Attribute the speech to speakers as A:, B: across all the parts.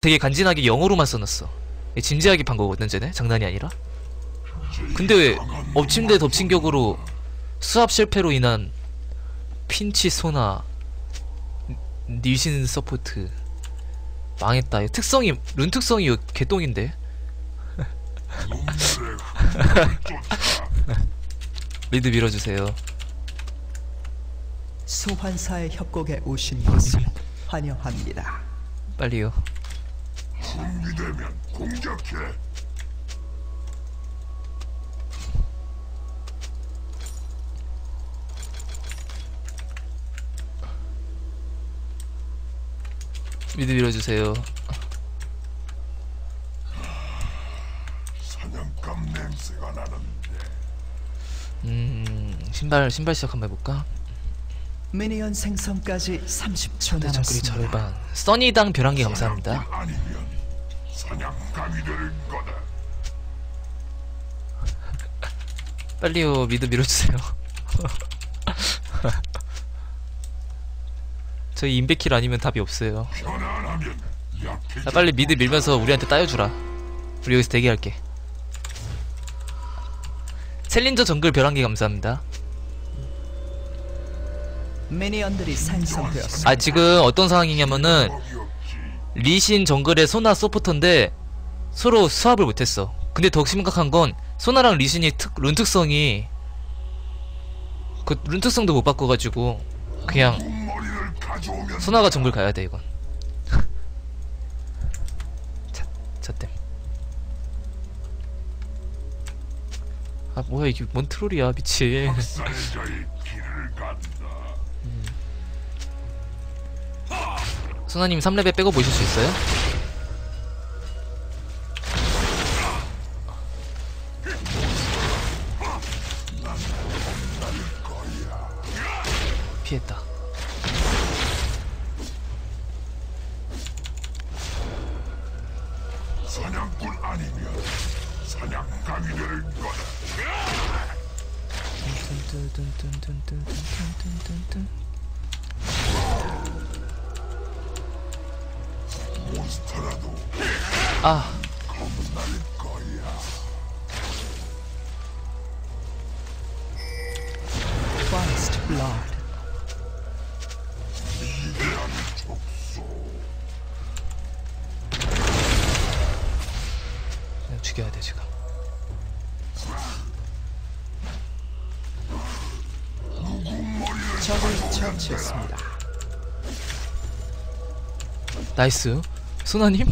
A: 되게 간지나게 영어로만 써놨어. 진지하게 판 거거든, 쟤네? 장난이 아니라. 근데 데 덮친 격으로 수압 실패로 인한 핀치 소나 니신 서포트 망했다. 특성이 룬 특성이 개똥인데. 미드 밀어주세요.
B: 소환사의 협곡에 오신 것을 환영합니다.
A: 빨리요.
C: 준비되면 공격해.
A: 미드 밀어주세요.
C: 사냥감 냄새가 나는데
A: 음 신발 신발 시작 한번 해볼까?
B: 미니언 생성까지 30초
A: 네, 정글이
B: 남았습니다.
A: 절반. 써니당 벼랑기 감사합니다.
C: 사냥꾼 아니면 사냥감이 될 거다.
A: 빨리요 미드 밀어주세요. 저희 인베킬 아니면 답이 없어요. 자, 빨리 미드 밀면서 우리한테 따여주라. 우리 여기서 대기할게. 챌린저 정글 벼랑기 감사합니다.
B: 미니언들이 생성되었습니다.
A: 아 지금 어떤 상황이냐면은 리신 정글의 소나 서포터인데 서로 수합을 못했어. 근데 더 심각한 건 소나랑 리신이 특, 룬 특성이 그룬 특성도 못 바꿔가지고 그냥 소나가 정글 가야 돼 이건. 자, 자땜. 아 뭐야 이게 뭔 트롤이야 미친. 소나님 3레벨 빼고 보실 수 있어요?
C: 아,
A: 죽여야 돼 지금.
B: 적을 처치했습니다.
A: 나이스. 소나님?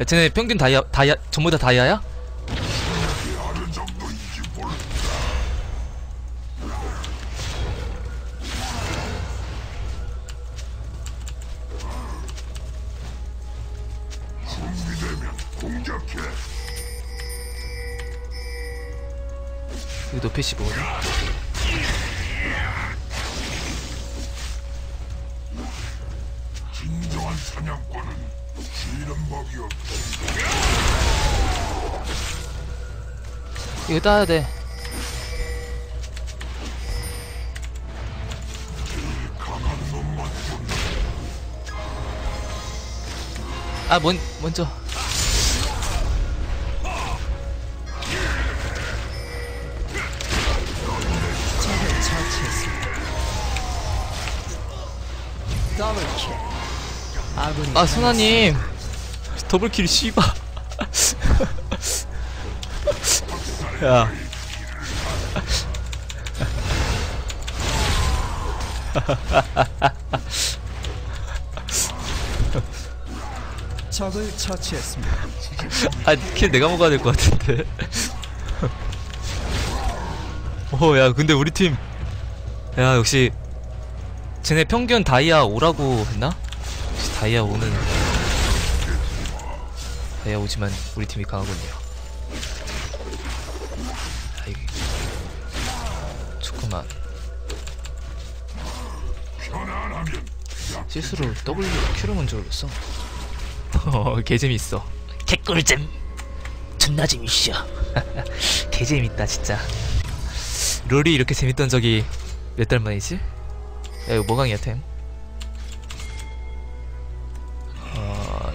A: 야, 쟤네 평균 다이아, 다이아, 전부 다 다이아야? 이거 높이 15거든? 이거 따야 돼. 아, 먼, 먼저.
B: 아,
A: 소나님. 더블킬, 씨바. 야.
B: 적을 처치했습니다.
A: 아, 킬 내가 먹어야 될 것 같은데. 오, 야, 근데 우리 팀. 야, 역시. 쟤네 평균 다이아 5라고 했나? 다이아 5는. 다이아 5지만 우리 팀이 강하군요. 실수로 W, Q를 먼저 올렸어. 어, 개재밌어. 개꿀잼. 존나 재밌어. 개재밌다, 진짜. 롤이 이렇게 재밌던 적이 몇 달 만이지? 야, 이거 뭐강이야, 템?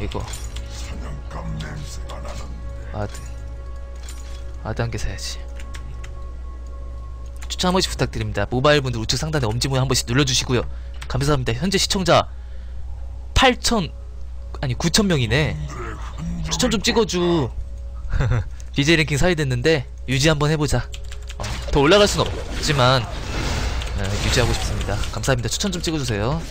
A: 이거
C: 냄새가 나는
A: 아드 아드 한 개 사야지 추천 한 번씩 부탁드립니다 모바일 분들 우측 상단에 엄지 모양 한 번씩 눌러주시고요 감사합니다. 현재 시청자 8천 아니 9천 명이네. 추천 좀 찍어줘. BJ 랭킹 4위 됐는데 유지 한번 해보자. 어, 더 올라갈 순 없지만 어, 유지하고 싶습니다. 감사합니다. 추천 좀 찍어주세요.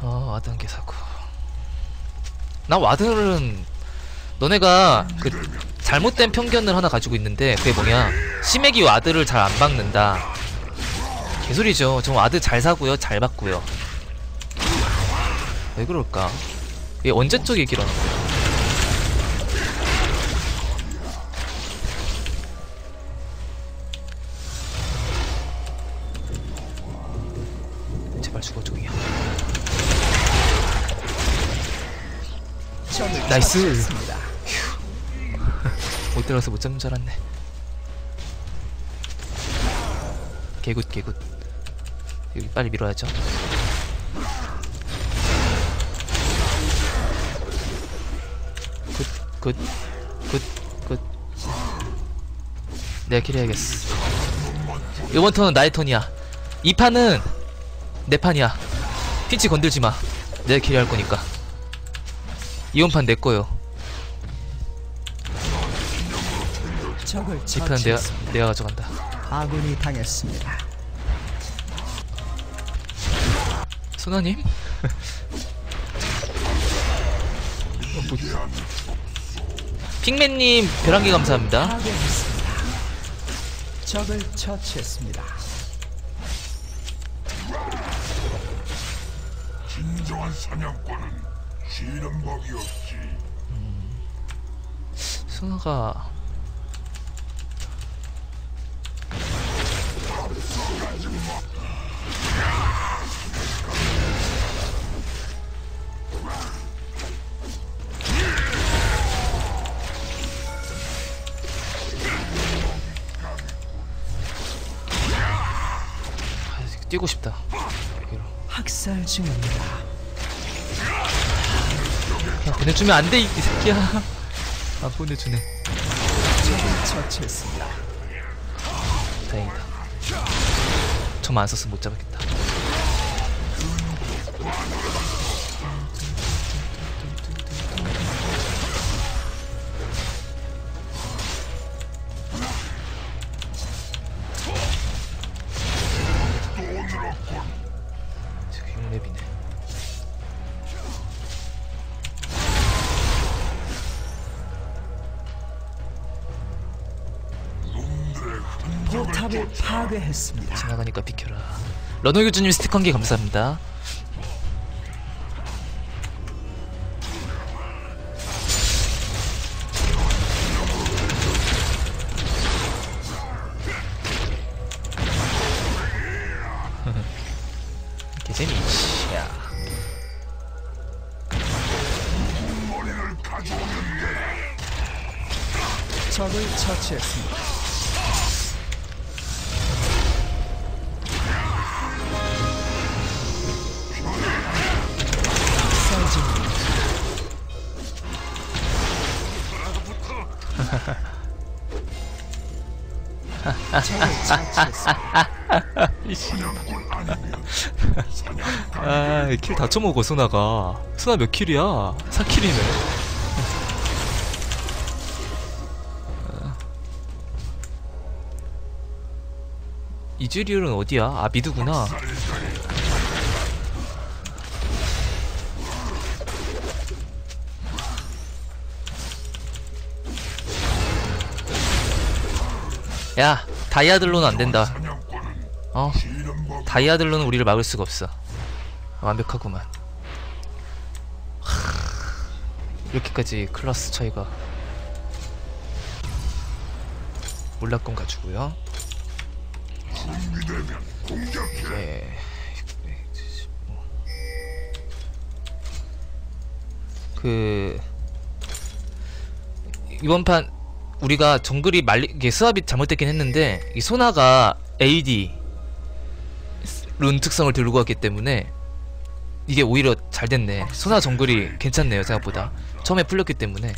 A: 어 와드 한 개 사고. 나 와드는 너네가 그 잘못된 편견을 하나 가지고 있는데 그게 뭐냐? 시맥이 와드를 잘 안 박는다. 개소리죠. 저 와드 잘 사고요. 잘 받고요. 왜 그럴까? 이게 언제적 얘기라는 거야? 제발 죽어
B: 적을
A: 나이스. 못 들어가서 못 잡는 줄 알았네. 개굿 개굿. 여기 빨리 밀어야죠. 굿, 굿, 굿, 굿. 내가 킬해야겠어. 이번 턴은 나의 턴이야. 이 판은 내 판이야. 핀치 건들지 마. 내가 킬할 거니까. 이번 판 내 거요.
B: 적을
A: 이 판은 내가
B: 처치했습니다.
A: 내가 가져간다.
B: 아군이 당했습니다.
A: 소나님? 핑맨님 별한개 감사합니다.
B: 적을 처치했습니다.
C: 진정한 사냥꾼은 쉬는 법이 없지
A: 소나가 뛰고 싶다. 여기로.
B: 학살 중입니다.
A: 야, 보내주면 안 돼, 이 새끼야. 안 보내주네.
B: 적을 처치했습니다.
A: 다행이다. 저만 안 썼으면 못 잡았겠다.
B: 포탑을 파괴했습니다.
A: 지나가니까 비켜라. 러너 교주님 스티커 한개 감사합니다.
B: 적을 처치했습니다.
C: 아,
A: 킬 다 쳐먹어, 소나가. 소나 몇 킬이야? 4킬이네. 이즈리얼은 어디야? 아, 미드구나. 야, 다이아들로는 안 된다.
C: 사냥꾼은
A: 어? 다이아들로는 우리를 막을 수가 없어. 완벽하구만. 하, 이렇게까지 클래스 차이가. 몰락건 가지고요. 예. 675. 그 이번 판 우리가 정글이 말리 이게 수압이 잘못됐긴 했는데 이 소나가 AD 룬 특성을 들고 왔기 때문에 이게 오히려 잘 됐네. 소나 정글이 괜찮네요 생각보다. 처음에 풀렸기 때문에.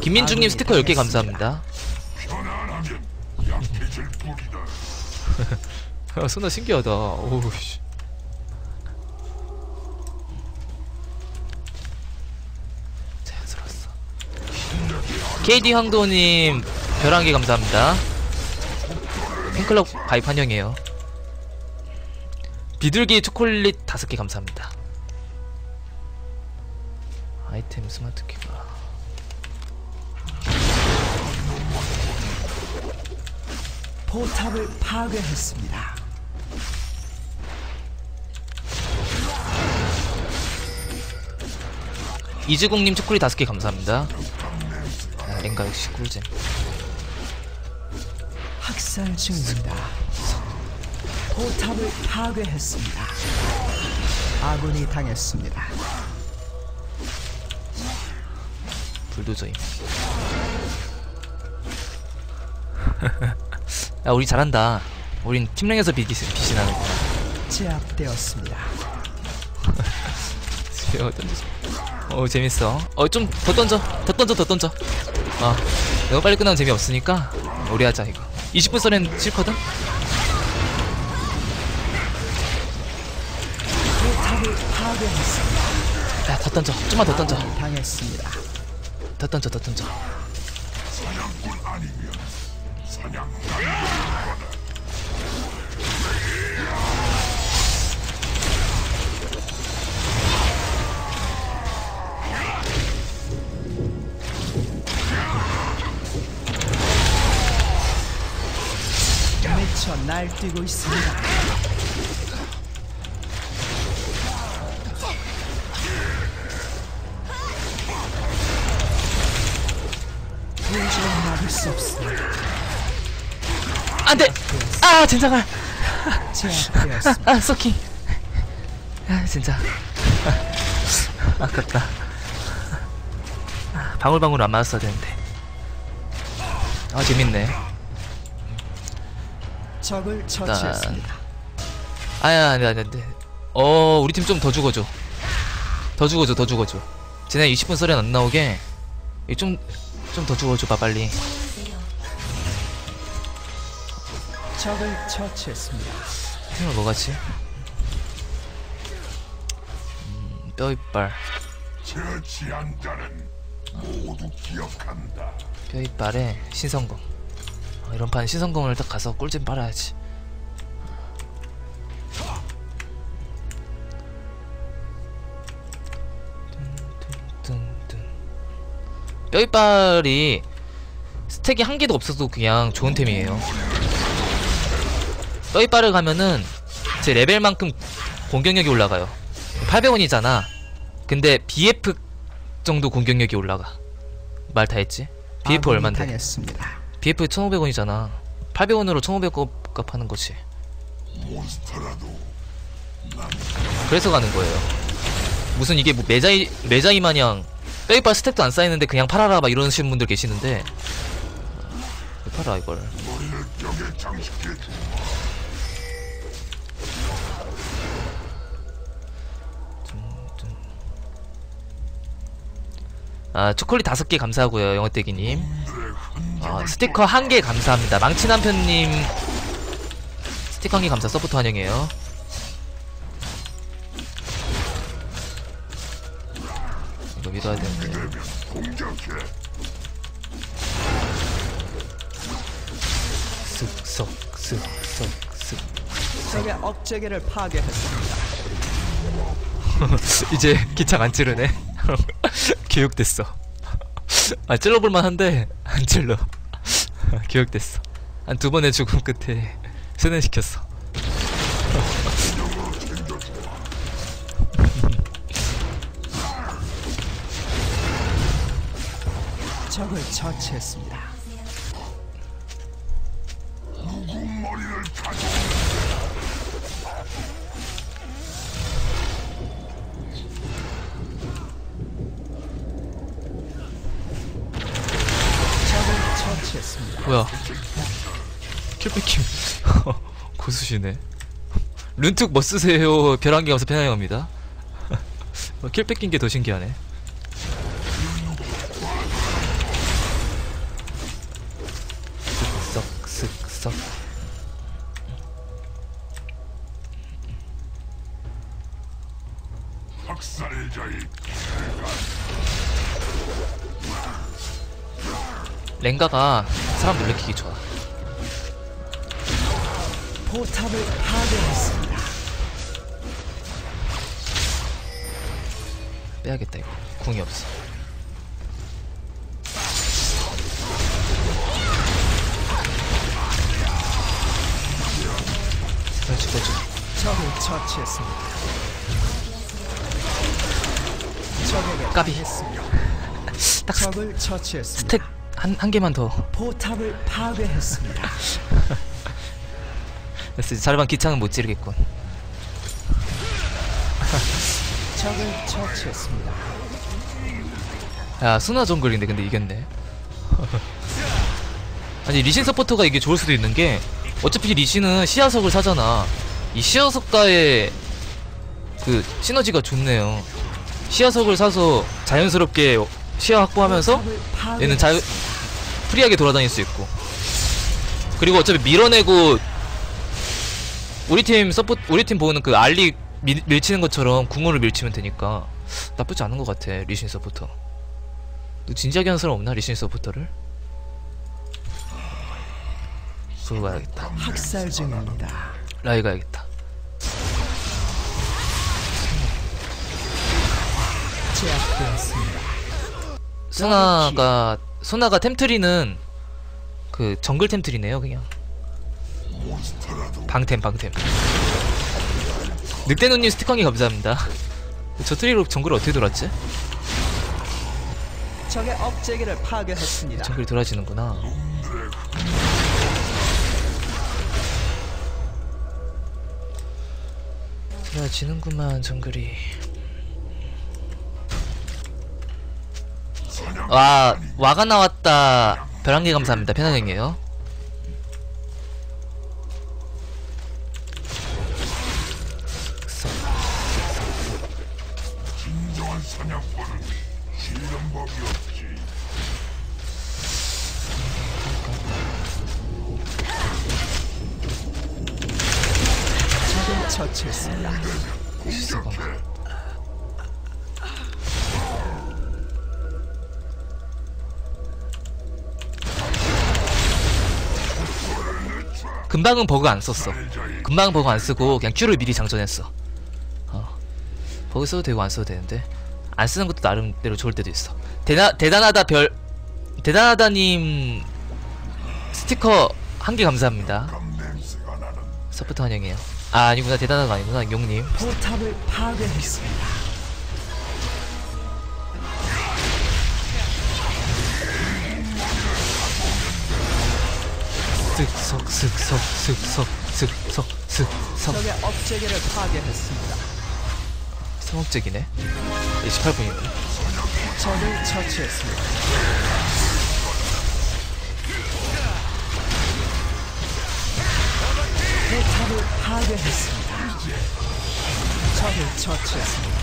A: 김민중님 스티커 10개 감사합니다. 소나 신기하다. 오우 씨. 자연스러웠어. KD 황도님 별한개 감사합니다. 팬클럽 가입 환영해요. 비둘기 초콜릿 다섯 개 감사합니다. 아이템 스마트 키가
B: 포탑을 파괴했습니다.
A: 이즈공님 초콜릿 다섯 개 감사합니다. 아, 랭가 역시 꿀잼.
B: 학살 중입니다. 포탑을 파괴했습니다. 아군이 당했습니다.
A: 불도저임. 야 우리 잘한다. 우린 팀랭에서 비기 빛이 나는.
B: 제압되었습니다.
A: 어 던져. 어 재밌어. 어 좀 더 던져. 더 던져 더 던져. 어 너무 빨리 끝나면 재미 없으니까 우리 하자 이거. 20분 썰엔 싫거든. 야더 던져. 좀만 더 던져.
B: 당했습니다.
A: 더 던져 더 던져.
B: 쳐 날뛰고 있습니다. 도저히 막을 수 없습니다.
A: 안 돼. 아 젠장할.
B: 제압되었습니다.
A: 아 서킹. 아 진짜. 아깝다. 아, 방울방울 안 맞았어야 되는데. 아 재밌네.
B: 적을 처치했습니다.
A: 아야 안돼 안돼 안돼. 어 우리 팀 좀 더 죽어줘. 더 죽어줘 더 죽어줘. 쟤네 20분 썰에 안 나오게 좀 좀 더 죽어줘 봐 빨리.
B: 적을 처치했습니다.
A: 팀을 뭐 같지? 음, 뼈이빨
C: 처치한 자는 모두 기억한다.
A: 뼈이빨에 신성검 어, 이런 판 신성검을 딱 가서 꿀잼 빨아야지. 뼈이빨이 스택이 한 개도 없어도 그냥 좋은 템이에요 뼈이빨을 가면은 제 레벨만큼 공격력이 올라가요 800원이잖아 근데 BF 정도 공격력이 올라가 말 다 했지? BF
B: 아군이
A: 얼만데? BF 1500원이잖아. 800원으로 1500원 값하는 거지. 그래서 가는 거예요. 무슨 이게 뭐 매자이 매자이 마냥 뼈이빨 스택도 안 쌓이는데 그냥 팔아라 막 이러시는 분들 계시는데. 왜 팔아 이걸. 아 초콜릿 다섯 개 감사하고요 영어떼기님 아, 스티커 한 개 감사합니다. 망치 남편님. 스티커 한 개 감사 서포트 환영해요. 이거 믿어야 되는데.
C: 공격해.
A: 쓱쓱 쓱쓱 쓱
B: 적의 억제기를 파괴했습니다.
A: 이제 기착 안 찌르네. 교육됐어. 아 찔러볼만 한데 안 찔러 교육됐어 한 두 번의 죽음 끝에 세뇌시켰어
B: 적을 처치했습니다.
A: 뭐야? 킬백킴 고수시네. 룬툭 뭐 쓰세요? 벼랑기 감사 편향합니다. 어, 킬 뺏긴 게 더 신기하네.
C: 학살자의
A: 랭가가 사람 놀래키기 좋아
B: 포탑을 파괴했습니다.
A: 빼야겠다 이거 궁이 없어 제발 죽여줘
B: 적을 처치했습니다. 적에게
A: 까비.
B: 했습니다.
A: 딱 스-
B: 적을 처치했습니다.
A: 스택 한, 한 개만 더.
B: 포탑을 파괴했습니다.
A: 됐어 자르반 기창은 못 찌르겠군.
B: 적을 처치했습니다.
A: 야 스나 정글인데 근데 이겼네. 아니 리신 서포터가 이게 좋을 수도 있는 게 어차피 리신은 시야석을 사잖아. 이 시야석과의 그 시너지가 좋네요. 시야석을 사서 자연스럽게 시야 확보하면서 얘는 자유. 프리하게 돌아다닐 수 있고 그리고 어차피 밀어내고 우리 팀 서포 우리 팀 보는 그 알리 밀, 밀치는 것처럼 궁으로 밀치면 되니까 나쁘지 않은 것 같아 리신 서포터 너 진지하게 하는 사람 없나 리신 서포터를? 그거 가야겠다
B: 학살 중입니다.
A: 라이 가야겠다
B: 제압되었습니다.
A: 소나가 소나가 템트리는 그 정글 템트리네요 그냥. 방템 방템. 늑대노님 스티커기 감사합니다. 저 트리로 정글 어떻게 돌았지?
B: 적의 업체계를 파괴했습니다.
A: 정글이 돌아지는구나. 돌아지는구만 정글이 와 와가 나왔다. 벼랑개 감사합니다. 편안형이에요.
C: 진정한 사냥꾼은 실현 법이 없지
B: 적을 처치했습니다.
A: 금방은 버그 안 썼어.
C: 살자의
A: 금방 버그 안 쓰고 그냥 Q를 미리 장전했어. 어. 버그 써도 되고 안 써도 되는데 안 쓰는 것도 나름대로 좋을 때도 있어. 대나, 대단하다 별 대단하다님 스티커 한 개 감사합니다. 서포터 환영해요. 아 아니구나. 대단하다가 아니구나. 용님.
B: 포탑을 파괴했습니다.
A: 쓱석 쓱석 쓱석 쓱석 쓱석
B: 적의 업체계를 파괴했습니다.
A: 성업적이네 28분인데
B: 적을 처치했습니다. 포탑을 파괴했습니다. 적을 처치했습니다.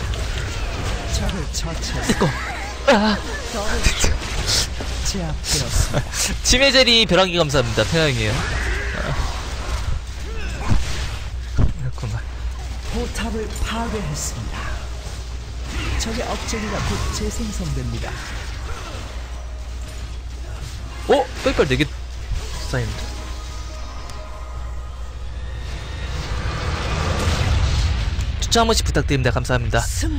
B: 적을 처치했습니다. 적을 제압되었습니다.
A: 치매제리 벼랑기 감사합니다 편향이에요 그렇구만
B: 포탑을 파괴했습니다. 적의 업체계가 곧 재생성됩니다.
A: 어? 뺄걸 4개 쌓이는데 추천 한 번씩 부탁드립니다 감사합니다
B: 승